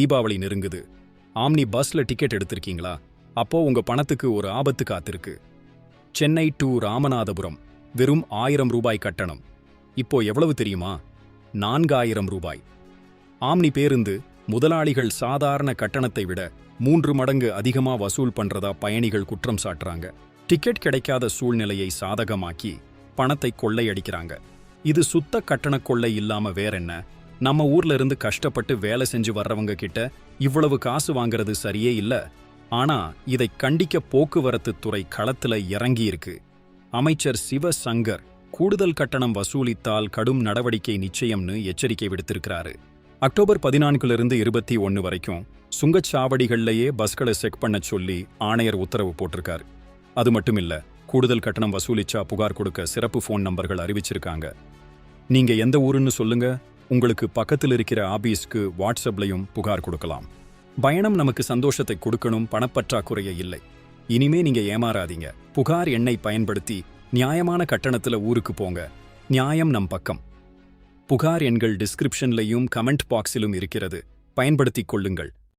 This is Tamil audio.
தீபாவளி நெருங்குது. ஆம்னி பஸ்ல டிக்கெட் எடுத்திருக்கீங்களா? அப்போ உங்க பணத்துக்கு ஒரு ஆபத்து காத்திருக்கு. சென்னை டு ராமநாதபுரம் வெறும் ஆயிரம் ரூபாய் கட்டணம். இப்போ எவ்வளவு தெரியுமா? நான்காயிரம் ரூபாய். ஆம்னி பேருந்து முதலாளிகள் சாதாரண கட்டணத்தை விட மூன்று மடங்கு அதிகமா வசூல் பண்றதா பயணிகள் குற்றம் சாட்டுறாங்க. டிக்கெட் கிடைக்காத சூழ்நிலையை சாதகமாக்கி பணத்தை கொள்ளையடிக்கிறாங்க. இது சுத்த கட்டண கொள்ளை இல்லாம வேறென்ன? நம்ம ஊர்ல இருந்து கஷ்டப்பட்டு வேலை செஞ்சு வர்றவங்க கிட்ட இவ்வளவு காசு வாங்குறது சரியே இல்ல. ஆனா இதை கண்டிக்க போக்குவரத்து துறை களத்துல இறங்கி இருக்கு. அமைச்சர் சிவ சங்கர் கூடுதல் கட்டணம் வசூலித்தால் கடும் நடவடிக்கை நிச்சயம்னு எச்சரிக்கை விடுத்திருக்கிறாரு. அக்டோபர் பதினான்குலிருந்து இருபத்தி ஒன்னு வரைக்கும் சுங்கச்சாவடிகள்லயே பஸ்களை செக் பண்ண சொல்லி ஆணையர் உத்தரவு போட்டிருக்காரு. அது மட்டும் இல்ல கூடுதல் கட்டணம் வசூலிச்சா புகார் கொடுக்க சிறப்பு ஃபோன் நம்பர்கள் அறிவிச்சிருக்காங்க. நீங்க எந்த ஊருன்னு சொல்லுங்க. உங்களுக்கு பக்கத்தில் இருக்கிற ஆபீஸ்க்கு வாட்ஸ்அப்லயும் புகார் கொடுக்கலாம். பயணம் நமக்கு சந்தோஷத்தை கொடுக்கணும் பணப்பற்றாக்குறைய இல்லை. இனிமே நீங்க ஏமாறாதீங்க. புகார் எண்ணை பயன்படுத்தி நியாயமான கட்டணத்துல ஊருக்கு போங்க. நியாயம் நம் பக்கம். புகார் எண்கள் டிஸ்கிரிப்ஷன்லையும் கமெண்ட் பாக்ஸிலும் இருக்கிறது. பயன்படுத்திக் கொள்ளுங்கள்.